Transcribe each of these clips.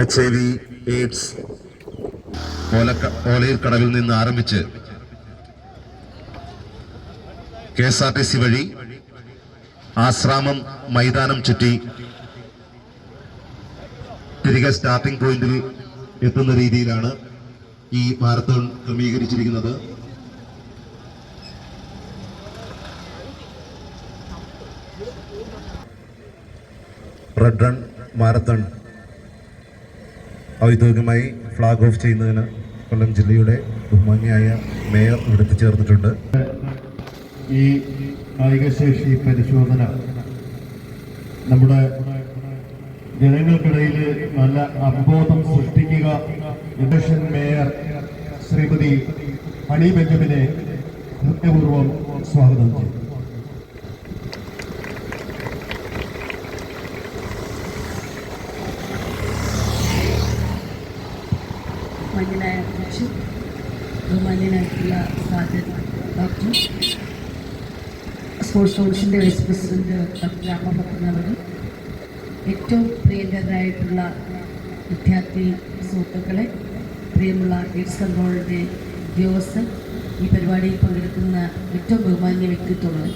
H I V AIDS ഓലയിൽ കടവിൽ നിന്ന് ആരംഭിച്ച് K S R T C വഴി ആശ്രാമം മൈതാനം ചുറ്റി തിരികെ സ്റ്റാർട്ടിംഗ് പോയിന്റിൽ എത്തുന്ന രീതിയിലാണ് ഈ മാരത്തോൺ ക്രമീകരിച്ചിരിക്കുന്നത്. റെഡ് റൺ മാരത്തൺ ഔദ്യോഗികമായി ഫ്ലാഗ് ഓഫ് ചെയ്യുന്നതിന് കൊല്ലം ജില്ലയുടെ ബഹുമാന്യായ മേയർ ഇവിടെ എത്തിച്ചേർന്നിട്ടുണ്ട്. ഈ കായികശേഷി പരിശോധന നമ്മുടെ ജനങ്ങൾക്കിടയിൽ നല്ല അവബോധം സൃഷ്ടിക്കുക ഇലക്ഷൻ മേയർ ശ്രീമതി ഹണി ബെഞ്ചമിനെ ഹൃദയപൂർവം സ്വാഗതം ചെയ്യും മാന്യനായ അധ്യക്ഷൻ ബഹുമാന്യനായിട്ടുള്ള സാജൻ ഡോക്ടർ. സ്പോർട്സ് കൗൺസിലിന്റെ വൈസ് പ്രസിഡന്റ് ഡോക്ടർ അവർ ഏറ്റവും പ്രിയങ്കരായിട്ടുള്ള വിദ്യാർത്ഥി സുഹൃത്തുക്കളെ പ്രിയമുള്ള എയ്ഡ്സ് കൺട്രോളിന്റെ ഉദ്യോഗസ്ഥർ ഈ പരിപാടിയിൽ പങ്കെടുക്കുന്ന ഏറ്റവും ബഹുമാന്യ വ്യക്തിത്വങ്ങൾ.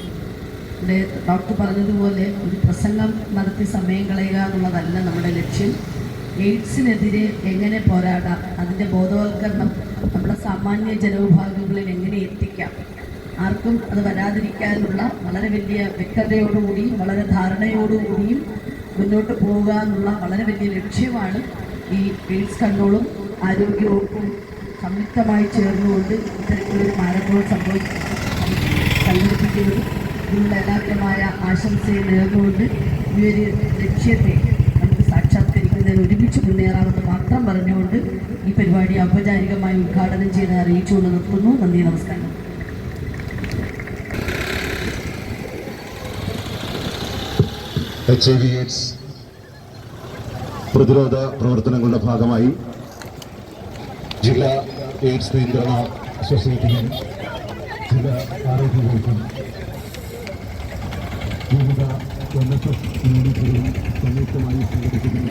ഇവിടെ ഡോക്ടർ പറഞ്ഞതുപോലെ ഒരു പ്രസംഗം നടത്തി സമയം കളയുക എന്നുള്ളതല്ല നമ്മുടെ ലക്ഷ്യം. എയ്ഡ്സിനെതിരെ എങ്ങനെ പോരാടാം? അതിന്റെ ബോധവൽക്കരണം നമ്മുടെ സാമാന്യ ജനവിഭാഗങ്ങളിൽ എങ്ങനെ എത്തിക്കാം? ആർക്കും അത് വരാതിരിക്കാനുള്ള വളരെ വലിയ വ്യക്തതയോടുകൂടിയും വളരെ ധാരണയോടുകൂടിയും മുന്നോട്ട് പോവുക എന്നുള്ള വളരെ വലിയ ലക്ഷ്യമാണ് ഈ എയ്ഡ്സ് കൺട്രോളും ആരോഗ്യവകുപ്പും സംയുക്തമായി ചേർന്നുകൊണ്ട് ഇത്തരത്തിലൊരു മാരകവും സംഭവിച്ചു സംഘടിപ്പിക്കുന്നത് ഇതിനുള്ള എല്ലാത്തരമായ ആശംസയെ നേർന്നുകൊണ്ട് ഈ ഒരു ലക്ഷ്യത്തെ സാക്ഷാത്കരിക്കുന്നതിന് ഒരുമിച്ച് മുന്നേറാമെന്ന് മാത്രം പറഞ്ഞുകൊണ്ട് ഈ പരിപാടി ഔപചാരികമായി ഉദ്ഘാടനം ചെയ്ത് അറിയിച്ചുകൊണ്ട് നിർത്തുന്നു. നന്ദി നമസ്കാരം. എച്ച് ഐ വി എയ്ഡ്സ് പ്രതിരോധ പ്രവർത്തനങ്ങളുടെ ഭാഗമായി ജില്ലാ എയ്ഡ്സ് നിയന്ത്രണ സൊസൈറ്റിയും ജില്ലാ ആരോഗ്യ വകുപ്പും വിവിധ എൻ എസ് എസ് യൂണിറ്റുകളും സംയുക്തമായി സംഘടിപ്പിക്കുന്ന